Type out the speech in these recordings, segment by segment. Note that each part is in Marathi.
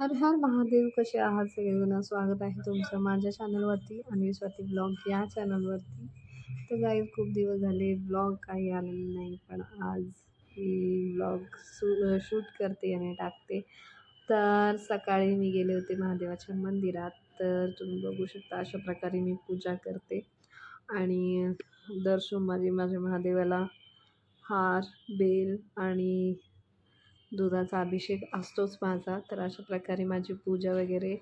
हर हर महादेव कसे आहात? सगळेजण स्वागत आहे तुमचं माझ्या चॅनलवरती आणि स्वाती ब्लॉग या चॅनलवरती तर गाईज खूप दिवस झाले ब्लॉग काही आलेले नाही पण आज मी ब्लॉग शू शूट करते आणि टाकते. तर सकाळी मी गेले होते महादेवाच्या मंदिरात. तर तुम्ही बघू शकता अशा प्रकारे मी पूजा करते. आणि दर सोमवारी माझ्या महादेवाला हार बेल आणि दुधाचा अभिषेक असतोच माझा. तर अशा प्रकारे माझी पूजा वगैरे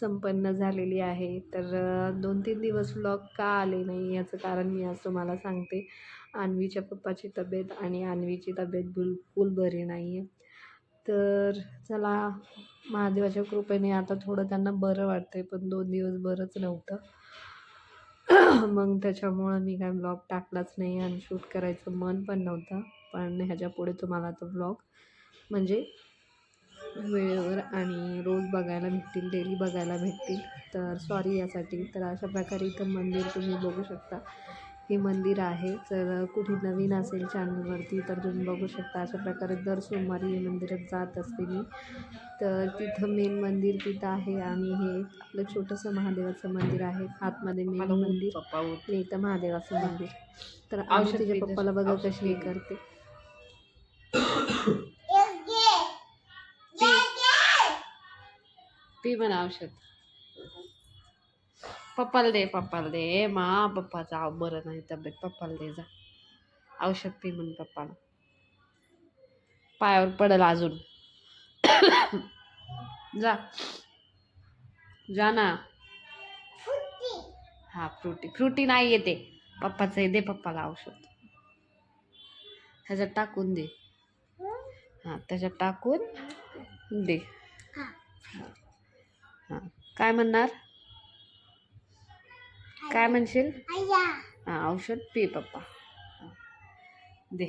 संपन्न झालेली आहे. तर दोन तीन दिवस व्लॉग का आले नाही याचं कारण मी आज तुम्हाला सांगते. अन्वीच्या पप्पाची तब्येत आणि अन्वीची तब्येत बिलकुल बरी नाही आहे तर चला महादेवाच्या कृपेने आता थोडं त्यांना बरं वाटतं आहे पण दोन दिवस बरंच नव्हतं. मग त्याच्यामुळं मी काय व्लॉग टाकलाच नाही आणि शूट करायचं मन पण नव्हतं. पण ह्याच्या पुढे तुम्हाला तो व्लॉग म्हणजे वेळेवर आणि रोज बघायला भेटतील डेली बघायला भेटतील. तर सॉरी यासाठी. तर अशा प्रकारे इथं मंदिर तुम्ही बघू शकता. हे मंदिर आहे. जर कुठे नवीन असेल चॅनलवरती तर तुम्ही बघू शकता. अशा प्रकारे दर सोमवारी हे मंदिरात जात असते मी. तर तिथं मेन मंदिर तिथं आहे आणि हे आपलं छोटंसं महादेवाचं मंदिर आहे. आतमध्ये मेन मंदिर इथं महादेवाचं मंदिर. तर आम्ही तिच्या पप्पाला बघा कशी हे. करते. पी म्हणा औषध पप्पाला दे पप्पाला दे. मा पप्पाचा आव बरं नाही तब्येत. पप्पाला दे जा. औषध पी म्हण पप्पाला. पायावर पडल अजून. जा. जा ना. हा फ्रुटी. फ्रुटी नाही येते. पप्पाचं दे पप्पाला औषध. ह्याच्यात टाकून दे. हां? त्याच्यात टाकून दे. हां. काय म्हणणार? काय म्हणशील? हां औषध पी पप्पा. दे.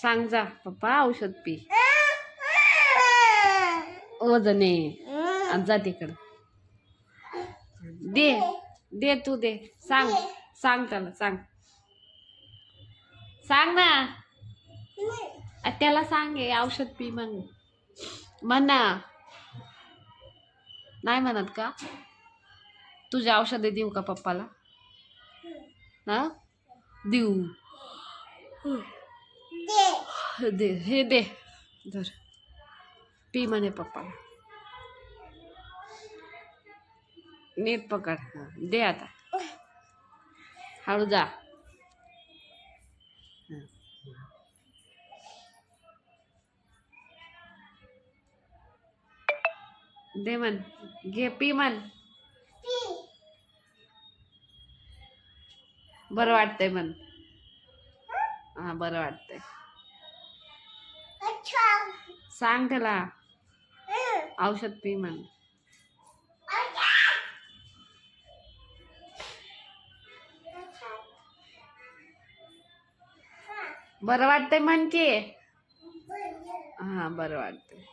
सांग जा पप्पा औषध पी. वजने. जा तिकडं. दे दे तू दे. सांग सांग त्याला सांग. सांग ना. त्याला सांग हे औषध पी म्हण म्हण ना. नाही म्हणत का? तुझे औषधे देऊ का पप्पाला? हा? देऊ. दे हे दे. धर. पी म्हणे पप्पाला. नीट पकड. हा दे आता. हळू जा. दे म्हण. घे पी म्हण. बरं वाटतंय म्हण. हा बरं वाटतंय. सांग त्याला. औषध पी म्हण. बरं वाटतंय की. हा बरं वाटतंय.